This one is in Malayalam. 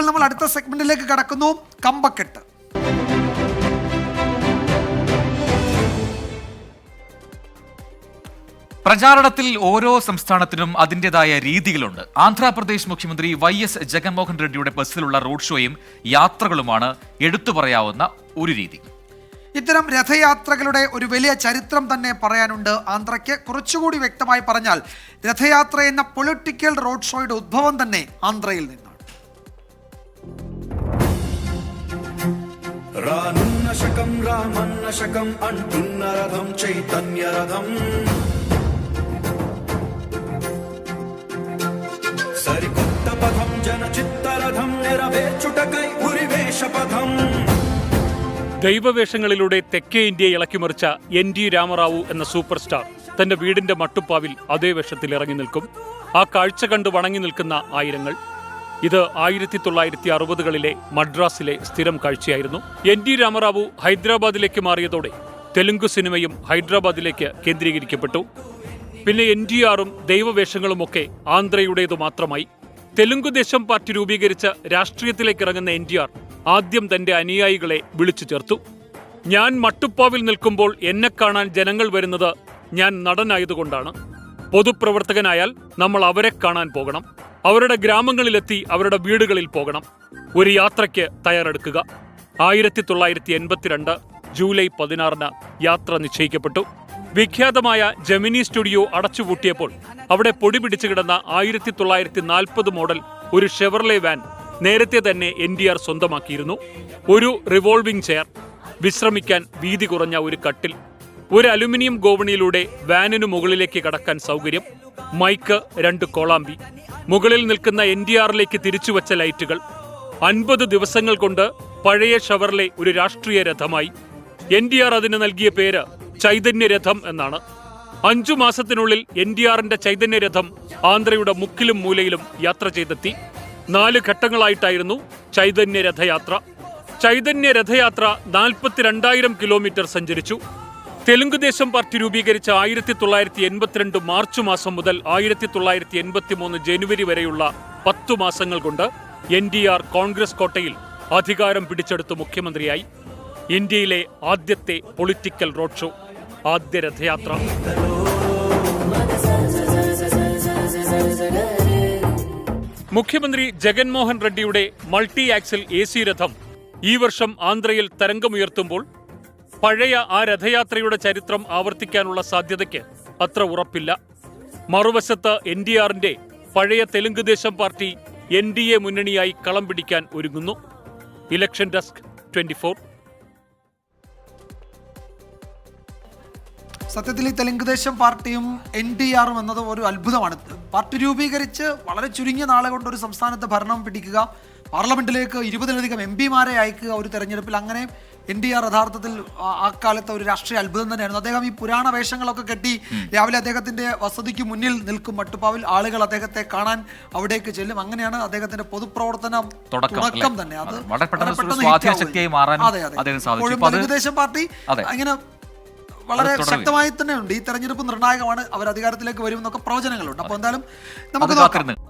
അപ്പോൾ നമ്മൾ അടുത്ത സെഗ്മെന്റിലേക്ക് കടക്കുന്നു. കമ്പക്കെട്ട്. പ്രചാരണത്തിൽ ഓരോ സംസ്ഥാനത്തിനും അതിന്റെതായ രീതികളുണ്ട്. ആന്ധ്രാപ്രദേശ് മുഖ്യമന്ത്രി വൈ എസ് ജഗൻമോഹൻ റെഡ്ഡിയുടെ ബസ്സിലുള്ള റോഡ് ഷോയും യാത്രകളുമാണ് എടുത്തു പറയാവുന്ന ഒരു രീതി. ഇത്തരം രഥയാത്രകളുടെ ഒരു വലിയ ചരിത്രം തന്നെ പറയാനുണ്ട് ആന്ധ്രയ്ക്ക്. കുറച്ചുകൂടി വ്യക്തമായി പറഞ്ഞാൽ രഥയാത്ര എന്ന പൊളിറ്റിക്കൽ റോഡ് ഷോയുടെ ഉദ്ഭവം തന്നെ ആന്ധ്രയിൽ നിന്നാണ്. రానున్న శకం రామన్న శకం అంటున్న రథం చైతన్య రథం సరికొత్త పథం జన చిత్తరథం నెరవేర్చుటకై ఉరివేష పథం ദൈവവേഷങ്ങളിലൂടെ തെക്കേ ഇന്ത്യയെ ഇളക്കിമറിച്ച എൻ ഡി രാമറാവു എന്ന സൂപ്പർ സ്റ്റാർ തന്റെ വീടിന്റെ മട്ടുപ്പാവിൽ അതേ വേഷത്തിൽ ഇറങ്ങി നിൽക്കും ആ കാഴ്ച കണ്ട് വണങ്ങി നിൽക്കുന്ന ആയിരങ്ങൾ ഇത് ആയിരത്തി തൊള്ളായിരത്തി അറുപതുകളിലെ മദ്രാസിലെ സ്ഥിരം കാഴ്ചയായിരുന്നു. എൻ ടി രാമറാവു ഹൈദരാബാദിലേക്ക് മാറിയതോടെ തെലുങ്ക് സിനിമയും ഹൈദരാബാദിലേക്ക് കേന്ദ്രീകരിക്കപ്പെട്ടു. പിന്നെ എൻ ടി ആറും ദൈവവേഷങ്ങളുമൊക്കെ ആന്ധ്രയുടേതു മാത്രമായി. തെലുങ്കുദേശം പാർട്ടി രൂപീകരിച്ച് രാഷ്ട്രീയത്തിലേക്ക് ഇറങ്ങുന്ന എൻ ടി ആർ ആദ്യം തന്റെ അനുയായികളെ വിളിച്ചു ചേർത്തു. ഞാൻ മട്ടുപ്പാവിൽ നിൽക്കുമ്പോൾ എന്നെ കാണാൻ ജനങ്ങൾ വരുന്നത് ഞാൻ നടനായതുകൊണ്ടാണ്. പൊതുപ്രവർത്തകനായാൽ നമ്മൾ അവരെ കാണാൻ പോകണം. അവരുടെ ഗ്രാമങ്ങളിലെത്തി അവരുടെ വീടുകളിൽ പോകണം. ഒരു യാത്രയ്ക്ക് തയ്യാറെടുക്കുക. ആയിരത്തി തൊള്ളായിരത്തി എൺപത്തിരണ്ട് ജൂലൈ പതിനാറിന് യാത്ര നിശ്ചയിക്കപ്പെട്ടു. വിഖ്യാതമായ ജെമിനി സ്റ്റുഡിയോ അടച്ചുപൂട്ടിയപ്പോൾ അവിടെ പൊടി പിടിച്ചു കിടന്ന ആയിരത്തി തൊള്ളായിരത്തി നാൽപ്പത് മോഡൽ ഒരു ഷെവർലെ വാൻ നേരത്തെ തന്നെ എൻ ഡി ആർ സ്വന്തമാക്കിയിരുന്നു. ഒരു റിവോൾവിംഗ് ചെയർ. വിശ്രമിക്കാൻ വീതി കുറഞ്ഞ ഒരു കട്ടിൽ. ഒരു അലുമിനിയം ഗോവണിയിലൂടെ വാനിനു മുകളിലേക്ക് കടക്കാൻ സൗകര്യം. മൈക്ക് രണ്ട് കോളാമ്പി. മുകളിൽ നിൽക്കുന്ന എൻ ഡി ആറിലേക്ക് തിരിച്ചുവച്ച ലൈറ്റുകൾ. അൻപത് ദിവസങ്ങൾ കൊണ്ട് പഴയ ഷവർലെ ഒരു രാഷ്ട്രീയ രഥമായി. എൻ ഡി ആർ അതിന് നൽകിയ പേര് ചൈതന്യരഥം എന്നാണ്. അഞ്ചു മാസത്തിനുള്ളിൽ എൻ ഡി ആറിന്റെ ചൈതന്യരഥം ആന്ധ്രയുടെ മുക്കിലും മൂലയിലും യാത്ര ചെയ്തെത്തി. നാല് ഘട്ടങ്ങളായിട്ടായിരുന്നു ചൈതന്യ രഥയാത്ര. ചൈതന്യ രഥയാത്ര നാൽപ്പത്തിരണ്ടായിരം കിലോമീറ്റർ സഞ്ചരിച്ചു. തെലുങ്കുദേശം പാർട്ടി രൂപീകരിച്ച ആയിരത്തി തൊള്ളായിരത്തി എൺപത്തിരണ്ട് മാർച്ച് മാസം മുതൽ ആയിരത്തി തൊള്ളായിരത്തി എൺപത്തി മൂന്ന് ജനുവരി വരെയുള്ള പത്തു മാസങ്ങൾ കൊണ്ട് എൻ ഡി ആർ കോൺഗ്രസ് കോട്ടയിൽ അധികാരം പിടിച്ചെടുത്ത് മുഖ്യമന്ത്രിയായി. ഇന്ത്യയിലെ ആദ്യത്തെ പൊളിറ്റിക്കൽ റോഡ് ഷോ ആദ്യ രഥയാത്ര മുഖ്യമന്ത്രി ജഗൻമോഹൻ റെഡ്ഡിയുടെ മൾട്ടി ആക്സിൽ എ സി രഥം ഈ വർഷം ആന്ധ്രയിൽ തരംഗമുയർത്തുമ്പോൾ പഴയ ആ രഥയാത്രയുടെ ചരിത്രം ആവർത്തിക്കാനുള്ള സാധ്യതയ്ക്ക് അത്ര ഉറപ്പില്ല. മറുവശത്ത് എൻ ഡി ആറിന്റെ പഴയ Telugu Desam party N D A മുന്നണിയായി കളം പിടിക്കാൻ ഒരുങ്ങുന്നു. Election desk twenty four. സത്യത്തിൽ ഈ തെലുങ്ക് ദേശം പാർട്ടിയും എൻ ഡി ആറും എന്നത് ഒരു അത്ഭുതമാണ്. പാർട്ടി രൂപീകരിച്ച് വളരെ ചുരുങ്ങിയ നാളെ കൊണ്ട് ഒരു സംസ്ഥാനത്ത് ഭരണം പിടിക്കുക പാർലമെന്റിലേക്ക് ഇരുപതിലധികം എം പിമാരെ അയക്കുക ഒരു തെരഞ്ഞെടുപ്പിൽ അങ്ങനെ എൻ ഡി ആർ യഥാർത്ഥത്തിൽ ആ- കാലത്തെ ഒരു രാഷ്ട്രീയ അത്ഭുതം തന്നെയായിരുന്നു. അദ്ദേഹം ഈ പുരാണ വേഷങ്ങളൊക്കെ കെട്ടി രാവിലെ അദ്ദേഹത്തിന്റെ വസതിക്ക് മുന്നിൽ നിൽക്കും. മട്ടുപ്പാവിൽ ആളുകൾ അദ്ദേഹത്തെ കാണാൻ അവിടേക്ക് ചെല്ലും. അങ്ങനെയാണ് അദ്ദേഹത്തിന്റെ പൊതുപ്രവർത്തനം തുടക്കം, തന്നെ. അത് അതെ. വളരെ പെട്ടെന്ന് ഒരു പെട്ടെന്ന് സ്വാധീന hit ആവുകയും. ശക്തിയായി മാറാനും അതെ, അതെ. അദ്ദേഹത്തിന് സാധിച്ചു. ഇപ്പോഴും ഇപ്പോ അത് തെലുങ്ക് ദേശം പാർട്ടി അങ്ങനെ വളരെ ശക്തമായി തന്നെ ഉണ്ട്. ഈ തെരഞ്ഞെടുപ്പ് നിർണായകമാണ്. അവർ അധികാരത്തിലേക്ക് വരും എന്നൊക്കെ പ്രവചനങ്ങളുണ്ട്. അപ്പോൾ എന്തായാലും നമുക്ക് നോക്കാം.